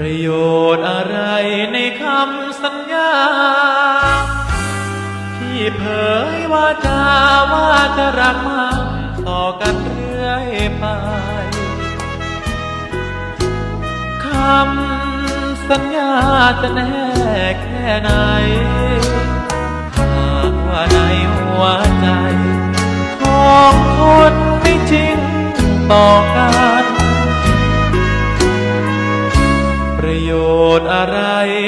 ประโยชน์อะไรในคำสัญญา ที่เผยว่าจาว่าจะรักมันต่อกันเรื่อยไปคำสัญญาจะแน่แค่ไหนหากว่าในหัวใจ ของคนไม่จริงต่อกัน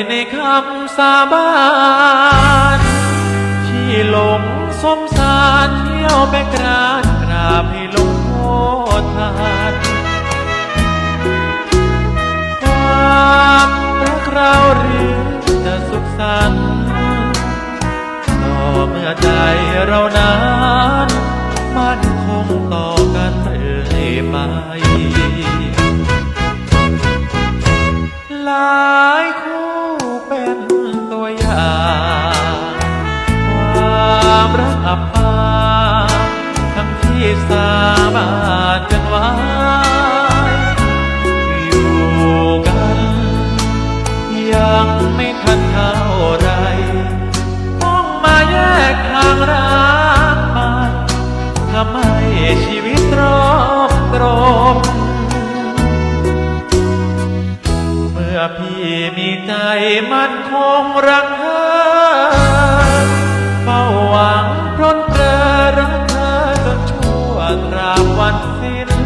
ในคำสาบานที่หลงสมสารเที่ยวไปกราดกราบให้ลงโทษทานความรักเราหรือจะสุขสันต์ต่อเมื่อใจเรานั้นมันคงต่อกันเรื่อยไปหลายค เป็นตัวอย่างความรักอับปางทั้งที่สาบาน ใจมันคงรักเธอเฝ้าหวังพรนเปรอรักเธอจนชั่วตราบวันสิ้น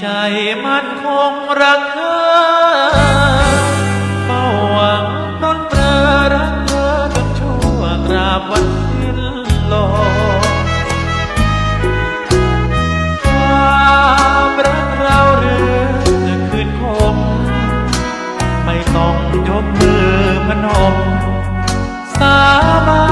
ใจมันคงรักเธอเฝ้าหวังนนเปรอรักเธอจนชั่วกราบวันสิ้นลมความรักเราหรือจะคืนคมไม่ต้องยกมือพนม สาบา